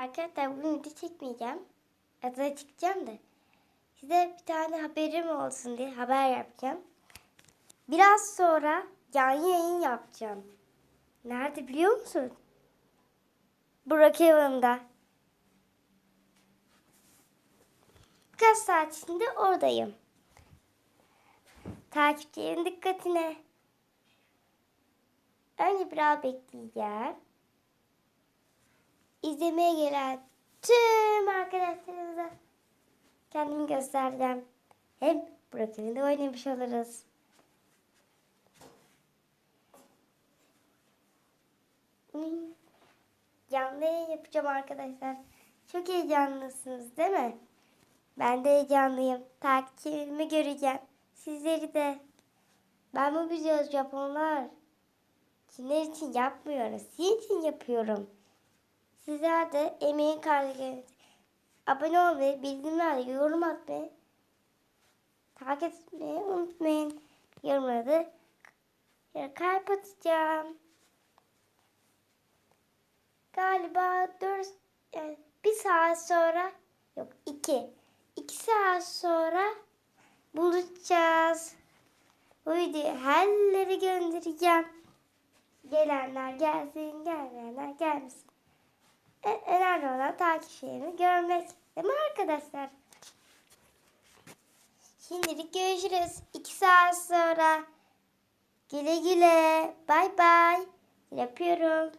Arkadaşlar bugün video çekmeyeceğim. Adaya çıkacağım da. Size bir tane haberim olsun diye haber yapacağım. Biraz sonra canlı yayın yapacağım. Nerede biliyor musun? Burak evinde. Birkaç saat içinde oradayım. Takipçilerin dikkatine. Önce biraz bekleyeceğim. İzlemeye gelen tüm arkadaşlarımıza kendimi göstereceğim. Hem evinde oynamış oluruz. Canlı yayın yapacağım arkadaşlar. Çok heyecanlısınız değil mi? Ben de heyecanlıyım. Takipçilerimi göreceğim. Sizleri de. Ben bu videoyu Japonlar. Çinler için yapmıyorum. Sizin için yapıyorum. Sizler de emeğin karşılığını abone olmayı, bildirimlerle yorum atmayı, takip etmeyi unutmayın. Yorumları da kalp atacağım. Galiba 4 yani bir saat sonra yok 2 2 saat sonra buluşacağız. Bu videoyu herlere göndereceğim. Gelenler gelsin, gelmeyenler gelmesin. Olan takipçilerimi görmek. Değil mi arkadaşlar? Şimdilik görüşürüz. 2 saat sonra. Güle güle. Bay bay. Yapıyorum.